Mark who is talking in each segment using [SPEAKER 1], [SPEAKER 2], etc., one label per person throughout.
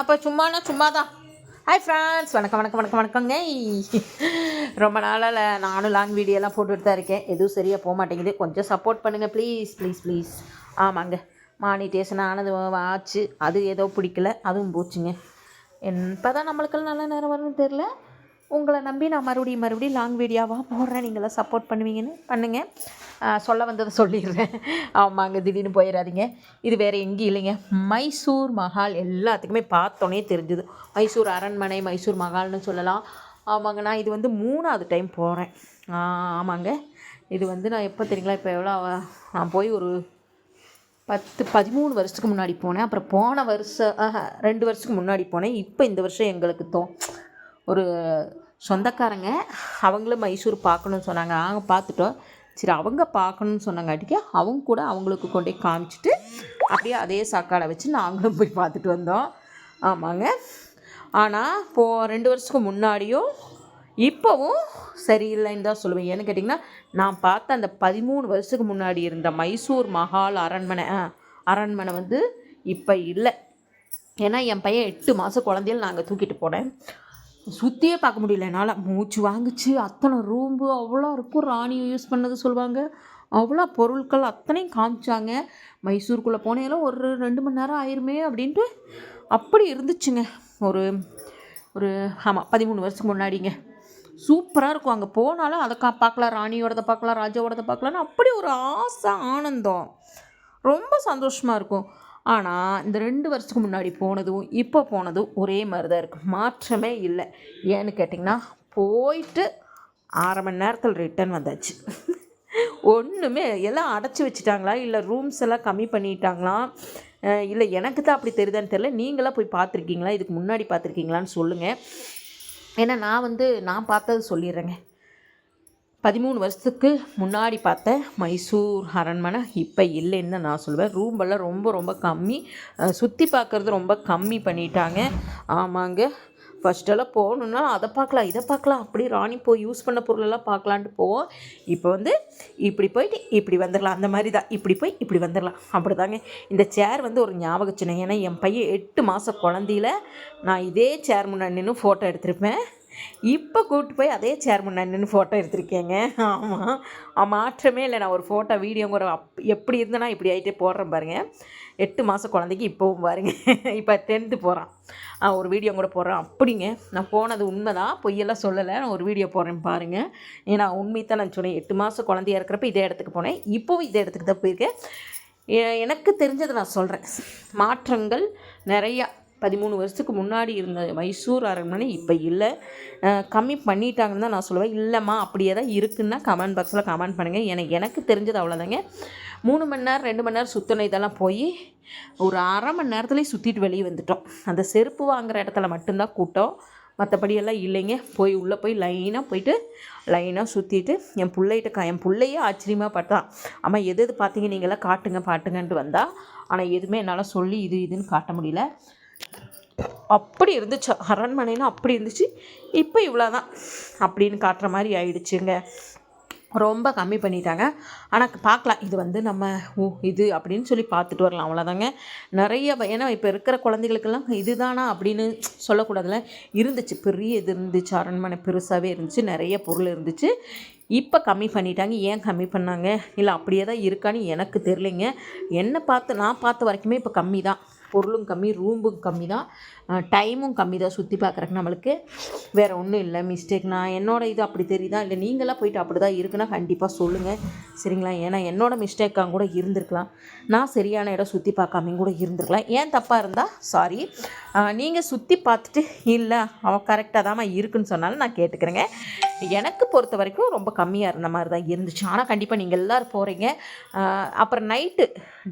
[SPEAKER 1] அப்போ சும்மானா சும்மா தான் ஹாய் ஃப்ரெண்ட்ஸ் வணக்கம் வணக்கம் வணக்கம் வணக்கங்க ரொம்ப நாளால் நானும் லாங் வீடியோலாம் போட்டுட்டு தான் இருக்கேன். எதுவும் சரியாக போக மாட்டேங்குது. கொஞ்சம் சப்போர்ட் பண்ணுங்கள் ப்ளீஸ் ப்ளீஸ் ப்ளீஸ் ஆமாங்க. மானிட்டேஷன் ஆனது ஆச்சு. அது ஏதோ பிடிக்கல. அதுவும் போச்சுங்க. இப்போ தான் நம்மளுக்கெல்லாம் நல்ல நேரம் வரும்னு தெரில உங்களை நம்பி நான் மறுபடியும் மறுபடியும் லாங் வீடியோவாக போடுறேன். நீங்களாம் சப்போர்ட் பண்ணுவீங்கன்னு பண்ணுங்கள் சொல்ல வந்ததை சொல்லிடுறேன். ஆமாங்க திடீர்னு போயிடாதீங்க. இது வேறு எங்கேயும் இல்லைங்க. மைசூர் மஹால் எல்லாத்துக்குமே பார்த்தோன்னே தெரிஞ்சுது. மைசூர் அரண்மனை மைசூர் மஹால்னு சொல்லலாம். ஆமாங்க நான் இது வந்து மூணாவது டைம் போகிறேன் ஆமாங்க. இது வந்து நான் எப்போ தெரியுங்களா? இப்போ எவ்வளோ நான் போய் ஒரு பத்து பதிமூணு வருஷத்துக்கு முன்னாடி போனேன். அப்புறம் போன வருஷம் ஆஹா, ரெண்டு வருஷத்துக்கு முன்னாடி போனேன். இப்போ இந்த வருஷம் எங்களுக்கு தோ ஒரு சொந்தக்காரங்க அவங்களும் மைசூர் பார்க்கணுன்னு சொன்னாங்க. நாங்கள் பார்த்துட்டோம். சரி அவங்க பார்க்கணுன்னு சொன்னாங்காட்டிக்கு அவங்க கூட அவங்களுக்கு கொண்டு போய் காமிச்சிட்டு அப்படியே அதே சாக்காடை வச்சு நாங்களும் போய் பார்த்துட்டு வந்தோம். ஆமாங்க. ஆனால் இப்போ ரெண்டு வருஷத்துக்கு முன்னாடியும் இப்போவும் சரியில்லைன்னு தான் சொல்லுவேன். ஏன்னு கேட்டிங்கன்னா நான் பார்த்த அந்த பதிமூணு வருஷத்துக்கு முன்னாடி இருந்த மைசூர் மஹால் அரண்மனை அரண்மனை வந்து இப்போ இல்லை. ஏன்னா என் பையன் எட்டு மாதம் குழந்தையில நாங்கள் தூக்கிட்டு போனேன். சுற்றியே பார்க்க முடியல. என்னால் மூச்சு வாங்குச்சு. அத்தனை ரூம்பு அவ்வளோ இருக்கும். ராணி யூஸ் பண்ணது சொல்லுவாங்க. அவ்வளோ பொருட்கள் அத்தனையும் காமிச்சாங்க. மைசூருக்குள்ளே போனேலும் ஒரு ரெண்டு மணி நேரம் ஆயிருமே அப்படின்ட்டு அப்படி இருந்துச்சுங்க. ஒரு ஒரு ஆமாம் பதிமூணு வருஷத்துக்கு முன்னாடிங்க. சூப்பராக இருக்கும் அங்கே போனாலும் அதை கா பார்க்கலாம் ராணியோடதை பார்க்கலாம் ராஜாவோடதை பார்க்கலான்னு அப்படி ஒரு ஆசை ஆனந்தம். ரொம்ப சந்தோஷமாக இருக்கும். ஆனால் இந்த ரெண்டு வருஷத்துக்கு முன்னாடி போனதும் இப்போ போனதும் ஒரே மாதிரி தான் இருக்குது மாற்றமே இல்லை. ஏன்னு கேட்டிங்கன்னா போயிட்டு அரை மணி நேரத்தில் ரிட்டர்ன் வந்தாச்சு. ஒன்றுமே எல்லாம் அடைச்சி வச்சுட்டாங்களா? இல்லை ரூம்ஸ் எல்லாம் கம்மி பண்ணிட்டாங்களா? இல்லை எனக்கு தான் அப்படி தெரியுதான்னு தெரியல. நீங்களாம் போய் பார்த்துருக்கீங்களா? இதுக்கு முன்னாடி பார்த்துருக்கீங்களான்னு சொல்லுங்கள் ஏன்னா நான் வந்து நான் பார்த்தது சொல்லிடுறேங்க. பதிமூணு வருஷத்துக்கு முன்னாடி பார்த்த மைசூர் அரண்மனை இப்போ இல்லைன்னு தான் நான் சொல்லுவேன் ரூம்பெல்லாம் ரொம்ப ரொம்ப கம்மி. சுற்றி பார்க்குறது ரொம்ப கம்மி பண்ணிட்டாங்க. ஆமாங்க. ஃபஸ்ட்டெல்லாம் போகணுன்னா அதை பார்க்கலாம் இதை பார்க்கலாம். அப்படி ராணி போய் யூஸ் பண்ண பொருளெல்லாம் பார்க்கலான்ட்டு போவோம். இப்போ வந்து இப்படி போயிட்டு இப்படி வந்துடலாம். அந்த மாதிரி தான். இப்படி போய் இப்படி வந்துடலாம். அப்படி தாங்க இந்த சேர் வந்து ஒரு ஞாபக சின்னம் ஏன்னா என் பையன் எட்டு மாத குழந்தையில நான் இதே சேர் முன்னாடி நின்று ஃபோட்டோ எடுத்திருப்பேன். இப்போ கூப்பிட்டு போய் அதே சேர்மன் நின்று ஃபோட்டோ எடுத்திருக்கேங்க. ஆமாம் மாற்றமே இல்லை. நான் ஒரு ஃபோட்டோ வீடியோ கூட அப் எப்படி இருந்தேனா இப்படி ஆகிட்டே போடுறேன் பாருங்கள் எட்டு மாத குழந்தைக்கு இப்போவும் பாருங்கள் இப்போ டென்த்து போகிறான் ஒரு வீடியோ கூட போடுறேன். அப்படிங்க. நான் போனது உண்மை தான் பொய்யெல்லாம் சொல்லலை. நான் ஒரு வீடியோ போடுறேன் பாருங்கள் ஏன்னா உண்மை தான் நான் சொன்னேன். எட்டு மாதம் குழந்தையா இருக்கிறப்ப இதே இடத்துக்கு போனேன். இப்போவும் இதே இடத்துக்கு தான் போயிருக்கேன். எனக்கு தெரிஞ்சதை நான் சொல்கிறேன் மாற்றங்கள் நிறையா பதிமூணு வருஷத்துக்கு முன்னாடி இருந்த மைசூர் அரண்மனை இப்போ இல்லை. கம்மி பண்ணிட்டாங்கன்னு தான் நான் சொல்லுவேன். இல்லைம்மா அப்படியே தான் இருக்குன்னா கமெண்ட் பாக்ஸில் கமெண்ட் பண்ணுங்கள் எனக்கு எனக்கு தெரிஞ்சது அவ்வளோதாங்க மூணு மணி நேரம் ரெண்டு மணி நேரம் சுற்றின இதெல்லாம் போய் ஒரு அரை மணி நேரத்துலேயே சுற்றிட்டு வெளியே வந்துட்டோம். அந்த செருப்பு வாங்குகிற இடத்துல மட்டும்தான் கூட்டம். மற்றபடியெல்லாம் இல்லைங்க. போய் உள்ளே போய் லைனாக போயிட்டு லைனாக சுற்றிட்டு என் பிள்ளைகிட்ட கா என் பிள்ளையே ஆச்சரியமாக பார்த்தான் அம்மா எது எது பார்த்தீங்க? நீங்களாம் காட்டுங்க பாட்டுங்கன்ட்டு வந்தால் ஆனால் எதுவுமே என்னால் சொல்லி இது இதுன்னு காட்ட முடியல. அப்படி இருந்துச்சு. அரண்மனைனா அப்படி இருந்துச்சு. இப்போ இவ்வளோதான் அப்படின்னு காட்டுற மாதிரி ஆயிடுச்சுங்க. ரொம்ப கம்மி பண்ணிட்டாங்க. ஆனால் பார்க்கலாம். இது வந்து நம்ம ஓ இது அப்படின்னு சொல்லி பார்த்துட்டு வரலாம். அவ்வளோதாங்க நிறைய ஏன்னா இப்போ இருக்கிற குழந்தைகளுக்கெல்லாம் இதுதானா அப்படின்னு சொல்லக்கூடாதுல இருந்துச்சு. பெரிய இது இருந்துச்சு. அரண்மனை பெருசாகவே இருந்துச்சு. நிறைய பொருள் இருந்துச்சு. இப்போ கம்மி பண்ணிட்டாங்க. ஏன் கம்மி பண்ணாங்க? இல்லை அப்படியே தான் இருக்கான்னு எனக்கு தெரிலைங்க என்னை பார்த்து நான் பார்த்த வரைக்குமே இப்போ கம்மி தான் பொருளும் கம்மி ரூம்பும் கம்மி தான் டைமும் கம்மி தான் சுற்றி பார்க்குறக்கு நம்மளுக்கு. வேறு ஒன்றும் இல்லை மிஸ்டேக் நான் என்னோடய இது அப்படி தெரியுதா இல்லை நீங்களாம் போயிட்டு அப்படி தான் இருக்குன்னா கண்டிப்பாக சொல்லுங்கள் சரிங்களா? ஏன்னா என்னோடய மிஸ்டேக்காக கூட இருந்திருக்கலாம். நான் சரியான இடம் சுற்றி பார்க்காமையும் கூட இருந்திருக்கலாம். ஏன் தப்பாக இருந்தால் சாரி நீங்கள் சுற்றி பார்த்துட்டு இல்லை அவன் கரெக்டாக தான் இருக்குன்னு சொன்னாலும் நான் கேட்டுக்கிறேங்க. எனக்கு பொறுத்த வரைக்கும் ரொம்ப கம்மியாக இருந்த மாதிரி தான் இருந்துச்சு. ஆனால் கண்டிப்பாக நீங்கள் எல்லோரும் போகிறீங்க அப்புறம் நைட்டு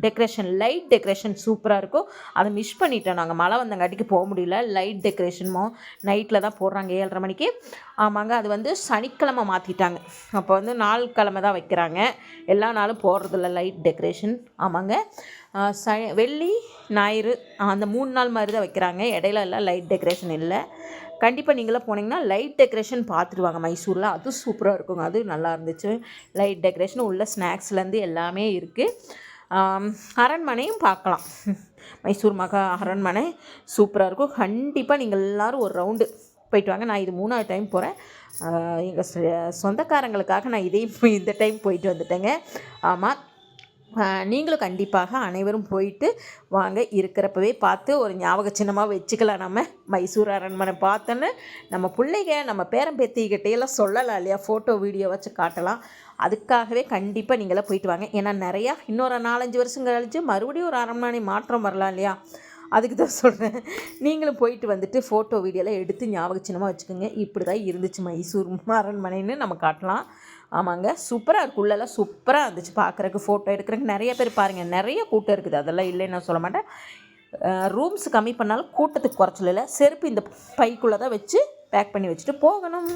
[SPEAKER 1] டெக்கரேஷன் லைட் டெக்கரேஷன் சூப்பராக இருக்கும். அதை மிஸ் பண்ணிட்டோம் நாங்கள் மழை வந்தங்காட்டிக்கு போக முடியல. லைட் டெக்கரேஷனுமோ நைட்டில் தான் போடுறாங்க ஏழரை மணிக்கு. ஆமாங்க அது வந்து சனிக்கிழமை மாற்றிட்டாங்க அப்போ வந்து நாள் கிழமை தான் வைக்கிறாங்க. எல்லா நாளும் போடுறதில்ல லைட் டெக்கரேஷன் ஆமாங்க. ச வெள்ளி ஞாயிறு அந்த மூணு நாள் மாதிரி தான் வைக்கிறாங்க. இடையில எல்லாம் லைட் டெக்கரேஷன் இல்லை. கண்டிப்பாக நீங்களாம் போனீங்கன்னா லைட் டெக்கரேஷன் பார்த்துருவாங்க மைசூரில். அது சூப்பராக இருக்குங்க. அது நல்லா இருந்துச்சு. லைட் டெக்கரேஷன் உள்ள ஸ்நாக்ஸ்லேருந்து எல்லாமே இருக்குது அரண்மனையும் பார்க்கலாம் மைசூர் மகா அரண்மனை சூப்பராக இருக்கும். கண்டிப்பாக நீங்கள் எல்லோரும் ஒரு ரவுண்டு போயிட்டு வாங்க. நான் இது மூணாவது டைம் போகிறேன் எங்கள் சொந்தக்காரங்களுக்காக நான் இதையும் இந்த டைம் போயிட்டு வந்துட்டேங்க. ஆமாம் நீங்களும் கண்டிப்பாக அனைவரும் போயிட்டு வாங்க. இருக்கிறப்பவே பார்த்து ஒரு ஞாபக சின்னமாக வச்சுக்கலாம் நம்ம. மைசூர் அரண்மனை பார்த்தோன்னு நம்ம பிள்ளைங்க நம்ம பேரம்பேத்திக்கிட்டையெல்லாம் சொல்லலாம் இல்லையா? ஃபோட்டோ வீடியோ வச்சு காட்டலாம். அதுக்காகவே கண்டிப்பாக நீங்களாம் போயிட்டு வாங்க. ஏன்னா நிறையா இன்னொரு நாலஞ்சு வருஷம் கழிச்சு மறுபடியும் ஒரு அரண்மனை மாற்றம் வரலாம் இல்லையா? அதுக்கு தான் சொல்கிறேன் நீங்களும் போயிட்டு வந்துட்டு ஃபோட்டோ வீடியோலாம் எடுத்து ஞாபக சின்னமாக வச்சுக்கோங்க. இப்படி தான் இருந்துச்சு மைசூர் அரண்மனைன்னு நம்ம காட்டலாம். ஆமாங்க. சூப்பராக இருக்குள்ளெல்லாம் சூப்பராக இருந்துச்சு. பார்க்குறக்கு ஃபோட்டோ எடுக்கிறதுக்கு நிறைய பேர் பாருங்கள் நிறைய கூட்டம் இருக்குது. அதெல்லாம் இல்லைன்னு நான் சொல்ல மாட்டேன். ரூம்ஸ் கம்மி பண்ணாலும் கூட்டத்துக்கு குறைச்சல செருப்பு இந்த பைக்குள்ளே தான் வச்சு பேக் பண்ணி வச்சுட்டு போகணும்.